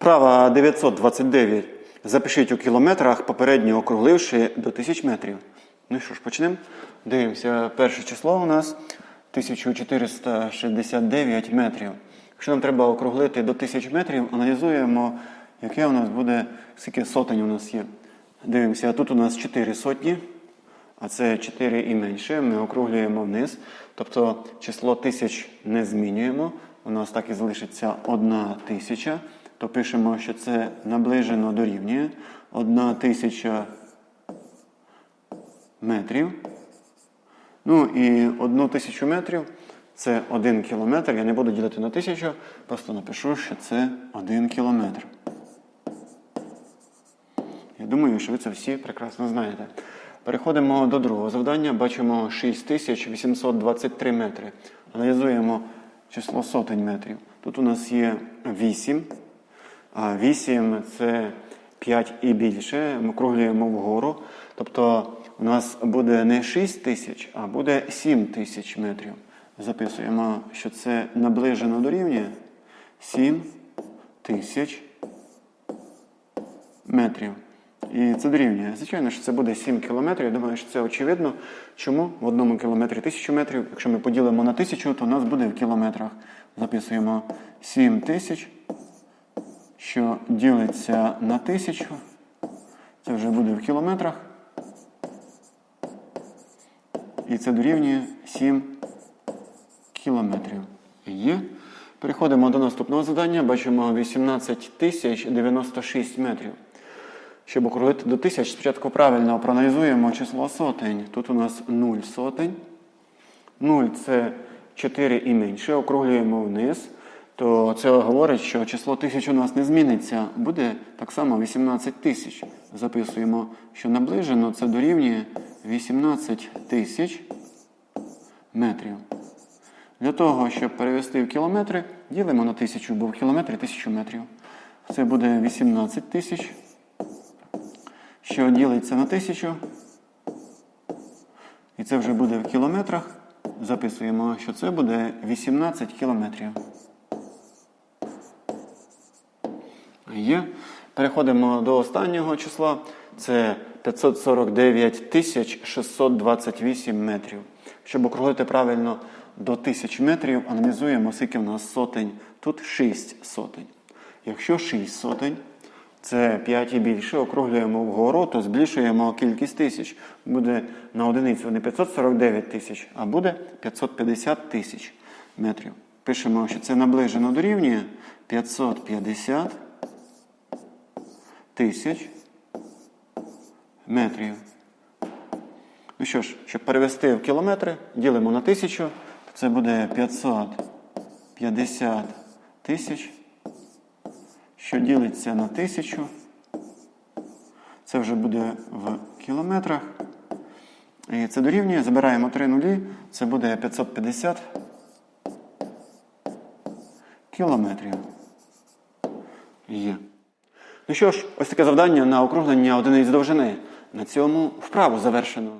Вправа 929. Запишіть у кілометрах, попередньо округливши до 1000 метрів. Ну що ж, почнемо. Дивимося, перше число у нас 1469 метрів. Якщо нам треба округлити до 1000 метрів, аналізуємо, яке у нас буде, скільки сотень у нас є. Дивимося, тут у нас 4 сотні, а це 4 і менше. Ми округлюємо вниз. Тобто число тисяч не змінюємо. У нас так і залишиться 1 тисяча. То пишемо, що це наближено дорівнює 1 тисяча метрів. Ну і одну тисячу метрів це один кілометр. Я не буду ділити на тисячу, просто напишу, що це один кілометр. Я думаю, що ви це всі прекрасно знаєте. Переходимо до другого завдання. Бачимо 6823 метри. Аналізуємо число сотень метрів. Тут у нас є 8. А 8 це 5 і більше. Ми округлюємо вгору. Тобто у нас буде не 6 тисяч, а буде 7 тисяч метрів. Записуємо, що це наближено дорівнює 7 тисяч метрів. І це дорівнює. Звичайно, що це буде 7 кілометрів. Я думаю, що це очевидно. Чому в одному кілометрі 1000 метрів. Якщо ми поділимо на 1000, то у нас буде в кілометрах. Записуємо 7 тисяч, що ділиться на 1000. Це вже буде в кілометрах. І це дорівнює 7 кілометрів. Є. Переходимо до наступного завдання. Бачимо 18 тисяч 96 метрів. Щоб округлити до тисяч, спочатку правильно проаналізуємо число сотень. Тут у нас 0 сотень. 0 це 4 і менше. Округлюємо вниз. То це говорить, що число тисяч у нас не зміниться. Буде так само 18 тисяч. Записуємо, що наближено це дорівнює 18 тисяч метрів. Для того, щоб перевести в кілометри, ділимо на тисячу, бо в кілометрі тисячу метрів. Це буде 18 тисяч що ділиться на тисячу. І це вже буде в кілометрах. Записуємо, що це буде 18 кілометрів. Є. Переходимо до останнього числа. Це 549 628 метрів. Щоб округлити правильно до 1000 метрів, аналізуємо, скільки в нас сотень. Тут 6 сотень. Якщо 6 сотень, це 5 і більше, округлюємо вгору, то збільшуємо кількість тисяч. Буде на одиницю не 549 тисяч, а буде 550 тисяч метрів. Пишемо, що це наближено дорівнює 550 тисяч метрів. Ну що ж, щоб перевести в кілометри, ділимо на тисячу, то це буде 550 тисяч що ділиться на тисячу. Це вже буде в кілометрах. І це дорівнює. Забираємо три нулі. Це буде 550 кілометрів. Є. Ну що ж, ось таке завдання на округлення одиниць довжини. На цьому вправу завершено.